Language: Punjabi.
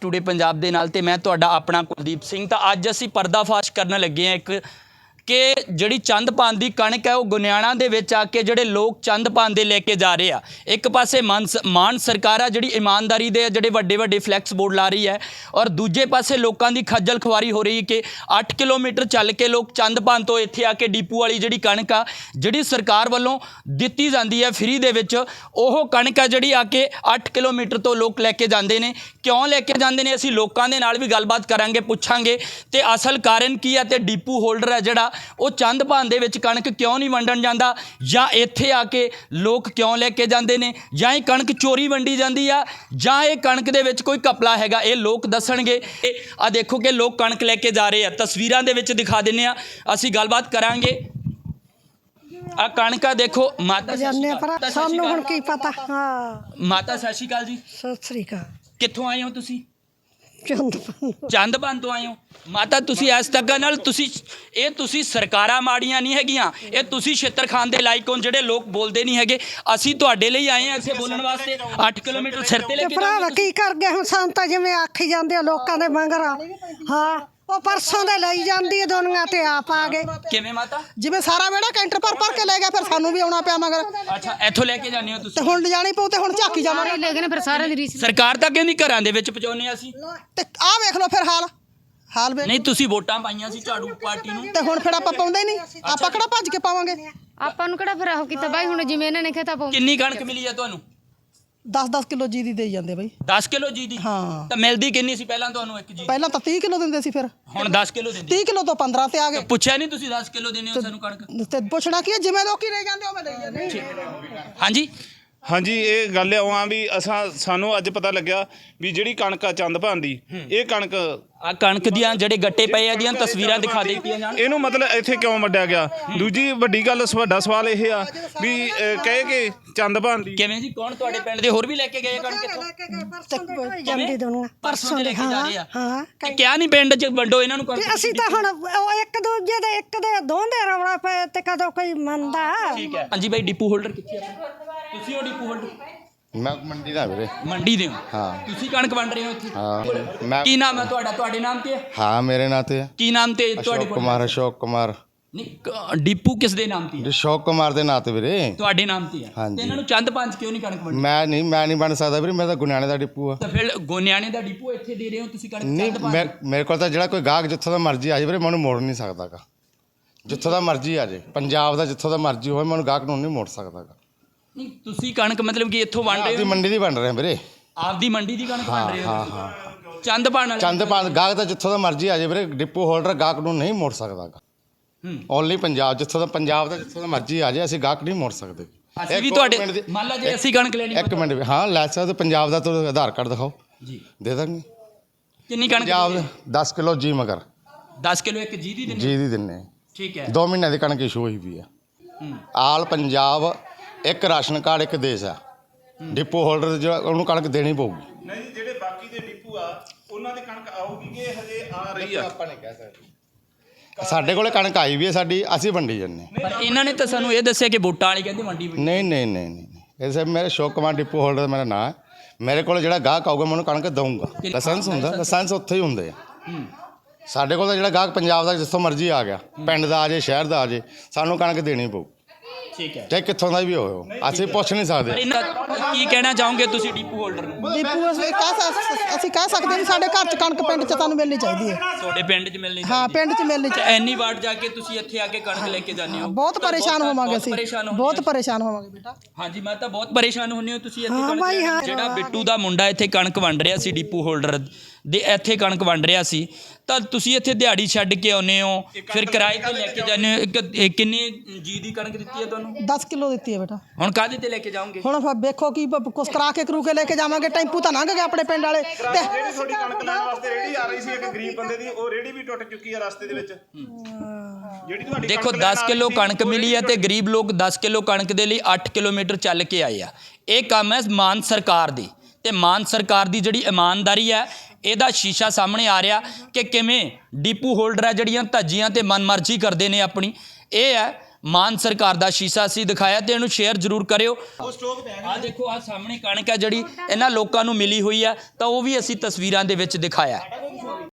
ਟੂਡੇ ਪੰਜਾਬ ਦੇ ਨਾਲ ਤੇ ਮੈਂ ਤੁਹਾਡਾ ਆਪਣਾ ਕੁਲਦੀਪ ਸਿੰਘ। ਤਾਂ ਅੱਜ ਅਸੀਂ ਪਰਦਾਫਾਸ਼ ਕਰਨ ਲੱਗੇ ਹਾਂ ਇੱਕ ਕਿ ਜਿਹੜੀ ਚੰਦ ਪਾਨ ਦੀ ਕਣਕ ਹੈ, ਉਹ ਗੁਨਿਆਣਾ ਦੇ ਵਿੱਚ ਆ ਕੇ ਜਿਹੜੇ ਲੋਕ ਚੰਦ ਪਾਨ ਦੇ ਲੈ ਕੇ ਜਾ ਰਹੇ ਆ। ਇੱਕ ਪਾਸੇ ਮਾਨ ਮਾਨ ਸਰਕਾਰ ਆ, ਜਿਹੜੀ ਇਮਾਨਦਾਰੀ ਦੇ ਜਿਹੜੇ ਵੱਡੇ ਵੱਡੇ ਫਲੈਕਸ ਬੋਰਡ ਲਾ ਰਹੀ ਹੈ ਔਰ ਦੂਜੇ ਪਾਸੇ ਲੋਕਾਂ ਦੀ ਖੱਜਲ ਖੁਆਰੀ ਹੋ ਰਹੀ ਕਿ 8 ਕਿਲੋਮੀਟਰ ਚੱਲ ਕੇ ਲੋਕ ਚੰਦ ਪਾਨ ਤੋਂ ਇੱਥੇ ਆ ਕੇ ਡੀਪੂ ਵਾਲੀ ਜਿਹੜੀ ਕਣਕ ਆ, ਜਿਹੜੀ ਸਰਕਾਰ ਵੱਲੋਂ ਦਿੱਤੀ ਜਾਂਦੀ ਹੈ ਫ੍ਰੀ ਦੇ ਵਿੱਚ, ਉਹ ਕਣਕ ਆ ਜਿਹੜੀ ਆ ਕੇ 8 ਕਿਲੋਮੀਟਰ ਤੋਂ ਲੋਕ ਲੈ ਕੇ ਜਾਂਦੇ ਨੇ। ਕਿਉਂ ਲੈ ਕੇ ਜਾਂਦੇ ਨੇ? ਅਸੀਂ ਲੋਕਾਂ ਦੇ ਨਾਲ ਵੀ ਗੱਲਬਾਤ ਕਰਾਂਗੇ, ਪੁੱਛਾਂਗੇ। ਤੇ ਅਸਲ ਕਾਰਨ ਕੀ ਆ? ਤੇ ਡੀਪੂ ਹੋਲਡਰ ਹੈ ਜਿਹੜਾ ਉਹ ਚੰਦ ਭਾਨ ਦੇ ਵਿੱਚ ਕਣਕ ਕਿਉਂ ਨਹੀਂ ਵੰਡਣ ਜਾਂਦਾ? ਜਾਂ ਇੱਥੇ ਆ ਕੇ ਲੋਕ ਕਿਉਂ ਲੈ ਕੇ ਜਾਂਦੇ ਨੇ? ਜਾਂ ਇਹ ਕਣਕ ਚੋਰੀ ਵੰਡੀ ਜਾਂਦੀ ਆ? ਜਾਂ ਇਹ ਕਣਕ ਦੇ ਵਿੱਚ ਕੋਈ ਕਪਲਾ ਹੈਗਾ? ਇਹ ਲੋਕ ਦੱਸਣਗੇ। ਆ ਦੇਖੋ ਕਿ ਲੋਕ ਕਣਕ ਲੈ ਕੇ ਜਾ ਰਹੇ ਆ। ਤਸਵੀਰਾਂ ਦੇ ਵਿੱਚ ਦਿਖਾ ਦਿੰਨੇ ਆ। ਅਸੀਂ ਗੱਲਬਾਤ ਕਰਾਂਗੇ। ਆ ਕਣਕਾ ਦੇਖੋ ਮਾਤਾ ਅਕਾਲ। ਪਰ ਸਾਨੂੰ ਹੁਣ। ਕੀ ਪਤਾ? ਹਾਂ। ਮਾਤਾ ਸਤਿ ਸ਼੍ਰੀ ਅਕਾਲ ਜੀ। ਸਤਿ ਸ੍ਰੀ ਅਕਾਲ। ਕਿੱਥੋਂ ਆਏ ਹੋ ਤੁਸੀਂ? ਚੰਦ ਚੰਦਪਾਨ ਤੋਂ ਆਏ ਹੋ ਮਾਤਾ ਤੁਸੀਂ ਇਸ ਤੱਕ ਨਾਲ ਤੁਸੀਂ ਇਹ ਤੁਸੀਂ ਸਰਕਾਰਾਂ ਮਾੜੀਆਂ ਨਹੀਂ ਹੈਗੀਆਂ। ਇਹ ਤੁਸੀਂ ਛਿੱਤਰ ਖਾਨ ਦੇ ਲਾਇਕ ਹੋ ਜਿਹੜੇ ਲੋਕ ਬੋਲਦੇ ਨਹੀਂ ਹੈਗੇ। ਅਸੀਂ ਤੁਹਾਡੇ ਲਈ ਆਏ ਹਾਂ ਇੱਥੇ ਬੋਲਣ ਵਾਸਤੇ। 8 ਕਿਲੋਮੀਟਰ ਸਿਰ ਤੇ ਲੈ ਤੇ ਕੇ ਭਰਾਵਾ ਕੀ ਕਰ ਗਏ ਹੁਣ ਸਾਨੂੰ ਤਾਂ ਜਿਵੇਂ ਆਖੀ ਜਾਂਦੇ ਆ ਲੋਕਾਂ ਦੇ ਮੰਗਰ। ਹਾਂ। ਉਹ ਪਰਸੋਂ ਦੇ ਲਈ ਜਾਂਦੀ ਹੈ ਦੁਨੀਆ ਤੇ ਆਪ ਆ ਗਏ? ਕਿਵੇਂ ਮਾਤਾ? ਜਿਵੇਂ ਸਾਰਾ ਵਿਹੜਾ ਕੈਂਟਰ ਭਰ ਭਰ ਕੇ ਲੈ ਗਿਆ ਫਿਰ ਸਾਨੂੰ ਵੀ ਆਉਣਾ ਪਿਆ ਮਗਰ। ਅੱਛਾ ਇੱਥੋਂ ਲੈ ਕੇ ਜਾਂਦੇ ਹੋ ਤੇ ਤੁਸੀਂ ਹੁਣ ਲਿਜਾਣੀ ਪਊ ਤੇ ਹੁਣ ਝਾਕੀ ਜਾਵਾਂਗੇ। ਲੈ ਗਏ ਨੇ ਫਿਰ ਸਾਰਿਆਂ ਦੀ ਰੀਸ ਸਰਕਾਰ ਤਾਂ ਕਹਿੰਦੀ ਘਰਾਂ ਦੇ ਵਿੱਚ ਪਹੁੰਚਾਉਂਦੇ ਅਸੀਂ। ਤੇ ਆਹ ਵੇਖ ਲਓ ਫਿਰ ਹਾਲ। ਹਾਲ ਵੇ ਨਹੀਂ ਤੁਸੀਂ ਵੋਟਾਂ ਪਾਈਆਂ ਸੀ ਝਾੜੂ ਪਾਰਟੀ ਨੂੰ। ਤੇ ਹੁਣ ਫਿਰ ਆਪਾਂ ਪਾਉਂਦੇ ਨਹੀਂ। ਆਪਾਂ ਕਿਹੜਾ ਭੱਜ ਕੇ ਪਾਵਾਂਗੇ? ਆਪਾਂ ਨੂੰ ਕਿਹੜਾ ਫਿਰ ਆਹ ਕੀਤਾ? ਬਾਈ ਹੁਣ ਜਿਵੇਂ ਇਹਨਾਂ ਨੇ ਖੇਤਾ ਪਾਉ ਕਿੰਨੀ ਕਣਕ ਮਿਲੀ ਹੈ ਤੁਹਾਨੂੰ? 10-10 ਕਿਲੋ ਜੀ ਦੀ ਦੇਈ ਜਾਂਦੇ ਬਈ। 10 ਕਿਲੋ ਜੀ ਦੀ? ਹਾਂ। ਤਾਂ ਮਿਲਦੀ ਕਿੰਨੀ ਸੀ ਪਹਿਲਾਂ ਤੁਹਾਨੂੰ ਇੱਕ ਜੀ? ਪਹਿਲਾਂ ਤਾਂ 30 ਕਿਲੋ ਦਿੰਦੇ ਸੀ ਫਿਰ। ਹੁਣ 10 ਕਿਲੋ ਦਿੰਦੀ। 30 ਕਿਲੋ ਤੋਂ 15 ਤੇ ਆ ਗਏ। ਪੁੱਛਿਆ ਨਹੀਂ ਤੁਸੀਂ 10 ਕਿਲੋ ਦੇਣੇ ਹੋ ਸਾਨੂੰ ਕਣਕ? ਤੇ ਪੁੱਛਣਾ ਕੀ ਹੈ, ਜਿਵੇਂ ਲੋਕੀ ਰਹਿ ਜਾਂਦੇ ਉਵੇਂ ਲਈ ਜਾਂਦੇ। ਹਾਂਜੀ। ਹਾਂਜੀ ਇਹ ਗੱਲ ਆ ਵੀ ਅਸਾਂ ਸਾਨੂੰ ਅੱਜ ਪਤਾ ਲੱਗਿਆ ਵੀ ਜਿਹੜੀ ਕਣਕ ਆ ਚੰਦ ਭਾਨ ਦੀ ਇਹ ਕਣਕ ਆ ਕਣਕ ਦੀਆਂ ਜਿਹੜੇ ਗੱਟੇ ਪਏ ਆ ਦੀਆਂ ਤਸਵੀਰਾਂ ਦਿਖਾ ਦਿੱਤੀਆਂ ਜਾਣ। ਇਹਨੂੰ ਮਤਲਬ ਇੱਥੇ ਕਿਉਂ ਵੱਡਿਆ ਗਿਆ? ਦੂਜੀ ਵੱਡੀ ਗੱਲ ਵੱਡਾ ਸਵਾਲ ਇਹ ਆ ਵੀ ਕਹੇ ਕਿ ਚੰਦ ਭਾਨ ਦੀ ਕਿਵੇਂ ਜੀ? ਕੌਣ ਤੁਹਾਡੇ ਪਿੰਡ ਦੇ? ਹੋਰ ਵੀ ਲੈ ਕੇ ਗਏ ਕਣਕ ਇੱਥੋਂ? ਜਾਂਦੀ ਦੁਨੀਆ ਪਰਸੋਂ ਦੇ ਲੈ ਕੇ ਜਾ ਰਹੇ ਆ? ਹਾਂ ਤੇ ਕਿਆ ਨਹੀਂ ਪਿੰਡ 'ਚ ਵੰਡੋ ਇਹਨਾਂ ਨੂੰ ਕਣਕ ਅਸੀਂ ਤਾਂ ਹੁਣ ਉਹ ਇੱਕ ਦੂਜੇ ਦੇ ਇੱਕ ਦੇ ਦੋਂਦੇ ਰੌਲਾ ਪਏ ਤੇ ਕਦੋਂ ਕੋਈ ਮੰਨਦਾ? ਠੀਕ ਹੈ। ਹਾਂਜੀ ਬਾਈ ਡਿਪੂ ਹੋਲਡਰ ਕਿੱਥੇ ਆ? ਤੁਸੀਂ ਉਹ ਡਿਪੂ ਮੈਂ ਮੰਡੀ ਦਾ ਵੀਰੇ। ਮੰਡੀ ਦੇ ਹੋ? ਹਾਂ। ਤੁਸੀਂ ਕਣਕ ਵੰਡ ਰਹੇ ਹੋ ਇੱਥੇ? ਹਾਂ। ਮੈਂ ਕੀ ਨਾਮ ਹੈ ਤੁਹਾਡਾ? ਤੁਹਾਡੇ ਨਾਮ ਤੇ ਹੈ? ਹਾਂ ਮੇਰੇ ਨਾਂ ਤੇ ਹੈ। ਕੀ ਨਾਮ ਤੇ ਤੁਹਾਡੇ ਅਸ਼ੋਕ ਕੁਮਾਰ ਅਸ਼ੋਕ ਕੁਮਾਰ। ਨਹੀਂ ਕ- ਡਿਪੂ ਕਿਸ ਦੇ ਨਾਮ ਤੇ ਹੈ? ਅਸ਼ੋਕ ਕੁਮਾਰ ਦੇ ਨਾਂ ਤੇ ਵੀਰੇ। ਤੁਹਾਡੇ ਨਾਮ ਤੇ ਹੈ? ਹਾਂਜੀ। ਤੇ ਇਹਨਾਂ ਨੂੰ ਚੰਦ ਪੰਜ ਕਿਉਂ ਨਹੀਂ ਕਣਕ ਵੰਡੀ ਮੈਂ ਨਹੀਂ ਮੈਂ ਨਹੀਂ ਬਣ ਸਕਦਾ ਵੀਰੇ ਮੈਂ ਤਾਂ ਗੁਨਿਆਣੇ ਦਾ ਡਿਪੂ ਆ। ਤਾਂ ਫਿਰ ਗੋਨਿਆਣੇ ਦਾ ਡਿਪੂ ਇੱਥੇ ਦੇ ਰਹੇ ਹੋ? ਤੁਸੀਂ ਕਣਕ ਨਹੀਂ ਚੰਦ ਪੰਜ ਮੈਂ- ਮੇਰੇ ਕੋਲ ਤਾਂ ਜਿਹੜਾ ਕੋਈ ਗਾਹਕ ਜਿੱਥੋਂ ਦਾ ਮਰਜ਼ੀ ਆ ਜਾਵੇ ਵੀਰੇ ਮੈਨੂੰ ਮੋੜ ਨਹੀਂ ਸਕਦਾਗਾ। ਜਿੱਥੋਂ ਦਾ ਮਰਜ਼ੀ ਆ ਜੇ ਪੰਜਾਬ ਦਾ ਜਿੱਥੋਂ ਦਾ ਮਰਜ਼ੀ ਹੋਵੇ ਮੈਨੂੰ ਗਾਹਕ ਨੂੰ ਨਹੀਂ ਮੋੜ ਸਕਦਾਗਾ। ਨਹੀਂ ਤੁਸੀਂ ਕਣਕ ਮਤਲਬ ਕਿ ਇੱਥੋਂ ਵੰਡ ਰਹੇ ਆਪਦੀ ਹੋ? ਮੰਡੀ ਦੀ ਬਣ ਰਹੇ ਵੀਰੇ। ਆਪਦੀ ਮੰਡੀ ਦੀ ਕਣਕ ਵੰਡ ਰਹੇ ਹੋ? ਹਾਂ ਤੁਸੀਂ। ਹਾਂ। ਚੰਦ ਪਾਣ ਵਾਲੇ? ਚੰਦ ਪੰਜ ਗਾਹਕ ਤਾਂ ਜਿੱਥੋਂ ਦਾ ਮਰਜ਼ੀ ਆ ਜਾਵੇ ਵੀਰੇ ਡਿਪੂ ਹੋਲਡਰ ਗਾਹਕ ਨੂੰ ਨਹੀਂ ਮੋੜ ਸਕਦਾਗਾ ਹੂੰ। ਓਨਲੀ ਪੰਜਾਬ ਜਿੱਥੋਂ ਦਾ ਪੰਜਾਬ ਦਾ ਜਿੱਥੋਂ ਦਾ ਮਰਜ਼ੀ ਆ ਜਾਏ ਅਸੀਂ ਗਾਹਕ ਨਹੀਂ ਮੋੜ ਸਕਦੇ। ਅਸੀਂ ਵੀ ਤੁਹਾਡੇ ਦੀ- ਮੰਨ ਲਾ ਜੇ ਅਸੀਂ ਕਣਕ ਲੈਣੀ ਇੱਕ ਮਿੰਟ ਵੀ- ਹਾਂ ਲੈ ਸਕਦੇ ਪੰਜਾਬ ਦਾ ਤੋਂ ਆਧਾਰ ਕਾਰਡ ਦਿਖਾਓ। ਜੀ। ਦੇ ਦਾਂਗੇ। ਕਿੰਨੀ ਕਣਕ ਪੰਜਾਬ ਦਾ 10 ਕਿਲੋ ਜੀ ਮਗਰ। 10 ਕਿਲੋ ਇੱਕ ਜੀ ਦੀ ਦਿੰਦੇ ਜੀ ਦੀ ਦਿੰਨੇ ਠੀਕ ਹੈ। 2 ਮਹੀਨਿਆਂ ਦੀ ਕਣਕ ਇਸ਼ੂ ਹੋਈ ਵੀ ਆ। ਹੂੰ। ਆਲ ਪੰਜਾਬ ਇੱਕ ਰਾਸ਼ਨ ਕਾਰਡ ਇੱਕ ਦੇਸ਼ ਆ। ਡਿਪੋ ਹੋਲਡਰ ਜਿਹੜਾ ਉਹਨੂੰ ਕਣਕ ਦੇਣੀ ਪਊਗੀ। ਨਹੀਂ ਜਿਹੜੇ ਬਾਕੀ ਦੇ ਡਿਪੂ ਆ ਉਹਨਾਂ ਦੀ ਕਣਕ ਆਊਗੀ ਕਿ ਹਜੇ ਆ ਰਹੀ ਆ? ਆਪਾਂ ਨਹੀਂ ਕਹਿ ਸਕਦੇ। ਸਾਡੇ ਕੋਲੇ ਕਣਕ ਆਈ ਵੀ ਹੈ ਸਾਡੀ ਅਸੀਂ ਵੰਡੀ ਜੰਨੇ ਪਰ ਇਹਨਾਂ ਨੇ ਤਾਂ ਸਾਨੂੰ ਇਹ ਦੱਸਿਆ ਕਿ ਵੋਟਾਂ ਵਾਲੀ ਕਹਿੰਦੇ ਮੰਡੀ ਵਿੱਚ ਨਹੀਂ ਨਹੀਂ ਨਹੀਂ ਨਹੀਂ ਇਹ ਸਭ ਮੇਰੇ ਸ਼ੋਕ ਕੁਮਾਰ ਡਿਪੋ ਹੋਲਡਰ ਮੇਰਾ ਨਾਂ ਹੈ। ਮੇਰੇ ਕੋਲ ਜਿਹੜਾ ਗਾਹਕ ਆਊਗਾ ਮੈਂ ਉਹਨੂੰ ਕਣਕ ਦਊਂਗਾ। ਲਾਇਸੈਂਸ ਹੁੰਦਾ ਲਾਇਸੈਂਸ ਉੱਥੇ ਹੀ ਹੁੰਦੇ ਆ। ਹੂੰ। ਸਾਡੇ ਕੋਲ ਤਾਂ ਜਿਹੜਾ ਗਾਹਕ ਪੰਜਾਬ ਦਾ ਜਿੱਥੋਂ ਮਰਜ਼ੀ ਆ ਗਿਆ। ਪਿੰਡ ਦਾ ਆ ਜੇ ਸ਼ਹਿਰ ਦਾ ਆ ਜੇ ਸਾਨੂੰ ਕਣਕ ਦੇਣੀ ਪਊ। ਠੀਕ ਹੈ। ਚਾਹੇ ਕਿੱਥੋਂ ਦਾ ਵੀ ਹੋਵੇ ਅਸੀਂ ਪੁੱਛ ਨਹੀਂ ਪਰ ਸਕਦੇ ਇਹਨਾਂ ਕੀ ਕਹਿਣਾ ਚਾਹੋਗੇ ਤੁਸੀਂ ਡਿਪੂ ਹੋਲਡਰ ਨੂੰ? ਦੀਪੂ ਅਸੀਂ ਕਹਿ ਸਕ- ਅਸੀਂ ਕਹਿ ਸਕਦੇ ਵੀ ਸਾਡੇ ਘਰ ਚ ਕਣਕ ਪਿੰਡ ਚ ਤੁਹਾਨੂੰ ਮਿਲਣੀ ਚਾਹੀਦੀ ਹੈ। ਤੁਹਾਡੇ ਪਿੰਡ 'ਚ ਮਿਲਣੀ ਹਾਂ ਪਿੰਡ ਚ ਮਿਲਣੀ ਤੇ ਚਾਹੀਦੀ ਐਨੀ ਵਾਰ ਜਾ ਕੇ ਤੁਸੀਂ ਇੱਥੇ ਆ ਕੇ ਕਣਕ ਲੈ ਕੇ ਜਾਂਦੇ ਹੋ। ਬਹੁਤ ਤਾਂ ਪਰੇਸ਼ਾਨ ਹੋਵਾਂਗੇ ਬਹੁਤ ਅਸੀਂ। ਪਰੇਸ਼ਾਨ ਬਹੁਤ ਹੋ। ਪਰੇਸ਼ਾਨ ਹੋਵਾਂਗੇ ਬੇਟਾ। ਹਾਂਜੀ ਮੈਂ ਤਾਂ ਬਹੁਤ ਪਰੇਸ਼ਾਨ ਹੁੰਨੇ ਹੋ ਤੁਸੀਂ ਇੱਥੇ ਹਾਂ ਕਣਕ ਬਾਈ, ਲੈਣ। ਹਾਂ। ਜਿਹੜਾ ਬਿੱਟੂ ਦਾ ਮੁੰਡਾ ਇੱਥੇ ਕਣਕ ਵੰਡ ਰਿਹਾ ਸੀ ਡਿਪੂ ਹੋਲਡਰ ਦੇ ਇੱਥੇ ਕਣਕ ਵੰਡ ਰਿਹਾ ਸੀ ਤਾਂ ਤੁਸੀਂ ਇੱਥੇ ਦਿਹਾੜੀ ਛੱਡ ਕੇ ਆਉਨੇ ਹੋ ਫਿਰ ਕਿਰਾਏ ਤੇ ਲੈ ਕੇ ਜਾਂਦੇ ਹੋ ਇੱਕ- ਇਹ ਕਿੰਨੀ ਜੀ ਦੀ ਕਣਕ ਦਿੱਤੀ ਹੈ ਤੁਹਾਨੂੰ? 10 ਕਿਲੋ ਦਿੱਤੀ ਹੈ ਬੇਟਾ। ਹੁਣ ਕਾਹਦੇ ਤੇ ਲੈ ਕੇ ਜਾਓਗੇ? ਹੁਣ ਫਿਰ ਵੇਖੋ ਕੀ ਬ- ਕੁਛ ਕਰਾ ਕੇ ਕਰੂ ਕੇ ਲੈ ਕੇ ਜਾਵਾਂਗੇ ਟੈਂਪੂ ਤਾਂ ਲੰਘ ਗਏ ਆਪਣੇ ਪਿੰਡ ਵਾਲੇ। ਤੇ ਜਿਹੜੀ ਤੁਹਾਡੀ ਕਣਕ ਲੈਣ ਵਾਸਤੇ ਰੇੜੀ ਆ ਰਹੀ ਸੀ ਇੱਕ ਗਰੀਬ ਬੰਦੇ ਦੀ ਉਹ ਰੇੜੀ ਵੀ ਟੁੱਟ ਚੁੱਕੀ ਆ ਰਸਤੇ ਦੇ ਵਿੱਚ। ਜਿਹੜੀ ਤੁਹਾਡੀ ਦੇਖੋ ਕਣਕ ਲੈਣ 10 ਆ ਕਿਲੋ ਕਣਕ ਮਿਲੀ ਹੈ ਤੇ ਗਰੀਬ ਲੋਕ 10 ਕਿਲੋ ਕਣਕ ਦੇ ਲਈ 8 ਕਿਲੋਮੀਟਰ ਚੱਲ ਕੇ ਆਏ ਆ। ਇਹ ਕੰਮ ਹੈ ਮਾਨ ਸਰਕਾਰ ਦੀ। ਤੇ ਮਾਨ ਸਰਕਾਰ ਦੀ ਜਿਹੜੀ ਇਮਾਨਦਾਰੀ ਹੈ ਇਹਦਾ ਸ਼ੀਸ਼ਾ ਸਾਹਮਣੇ ਆ ਰਿਹਾ ਕਿ ਕਿਵੇਂ ਡੀਪੂ ਹੋਲਡਰ ਆ ਜਿਹੜੀਆਂ ਧੱਜੀਆਂ ਤੇ ਮਨਮਰਜ਼ੀ ਕਰਦੇ ਨੇ ਆਪਣੀ। ਇਹ ਹੈ ਮਾਨ ਸਰਕਾਰ ਦਾ ਸ਼ੀਸ਼ਾ ਸੀ ਦਿਖਾਇਆ ਤੇ ਇਹਨੂੰ ਸ਼ੇਅਰ ਜ਼ਰੂਰ ਕਰਿਓ। ਆ ਦੇਖੋ ਆ ਸਾਹਮਣੇ ਕਣਕ ਹੈ ਜਿਹੜੀ ਇਹਨਾਂ ਲੋਕਾਂ ਨੂੰ ਮਿਲੀ ਹੋਈ ਹੈ ਤਾਂ ਉਹ ਵੀ ਅਸੀਂ ਤਸਵੀਰਾਂ ਦੇ ਵਿੱਚ ਦਿਖਾਇਆ।